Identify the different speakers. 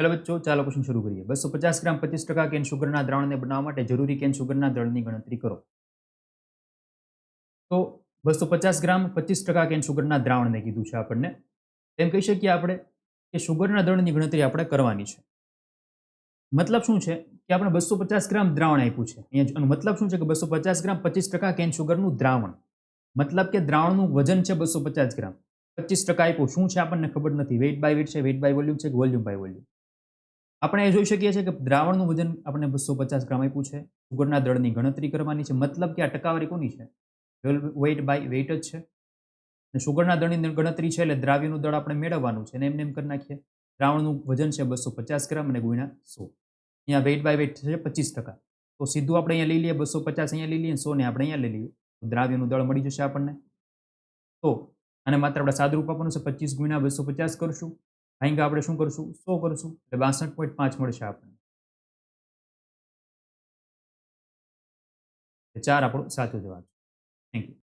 Speaker 1: ચાલો બચ્ચો, ચાલો ક્વેશ્ચન શરૂ કરીએ? બસો પચાસ ગ્રામ પચીસ ટકા કેન સુગરના દ્રાવણને બનાવવા માટે જરૂરી કેન સુગરના દળની ગણતરી કરો. તો બસો પચાસ ગ્રામ પચીસ ટકા કેન સુગરના દ્રાવણને કીધું છે આપણને. એમ કહી શકીએ આપણે કે સુગરના દળની ગણતરી આપણે કરવાની છે. મતલબ શું છે કે આપણે બસો પચાસ ગ્રામ દ્રાવણ આપ્યું છે. અહીંયા મતલબ શું છે કે બસો પચાસ ગ્રામ પચીસ ટકા કેન સુગરનું દ્રાવણ? મતલબ કે દ્રાવણનું વજન છે બસો પચાસ ગ્રામ. પચીસ ટકા આપ્યું, શું છે આપણને ખબર નથી? વેઇટ બાય વેઇટ છે વેઇટ બાય વોલ્યુમ છે કે વોલ્યુમ બાય વોલ્યુમ આપણે એ જોઈ શકીએ છીએ કે દ્રાવણનું વજન આપણને બસો પચાસ ગ્રામ આપ્યું છે. સુગરના દળની ગણતરી કરવાની છે. મતલબ કે આ ટકાવારી કોની છે? વેઇટ બાય વેઇટ જ છે. અને સુગરના દળની ગણતરી છે એટલે દ્રાવ્યનું દળ આપણે મેળવવાનું છે. અને એમને એમ કરી નાખીએ. દ્રાવણનું વજન છે બસો પચાસ ગ્રામ અને ગુણ્યા સો. અહીંયા વેઇટ બાય વેઇટ છે પચીસ ટકા. તો સીધું આપણે અહીંયા લઈ લઈએ બસો પચાસ અહીંયા લઈ લઈએ સો ને આપણે અહીંયા લઈ લઈએ. દ્રાવ્યનું દળ મળી જશે આપણને. તો અને માત્ર આપણે સાદુરૂપ આપવાનું છે પચીસ ગુણ્યા બસો પચાસ કરશું. ભાઈંગા આપણે શું કરશું? સો કરશું. એટલે બાસઠ પોઈન્ટ પાંચ મળશે આપણને. ચાર આપણો સાચો જવાબ થેન્ક યુ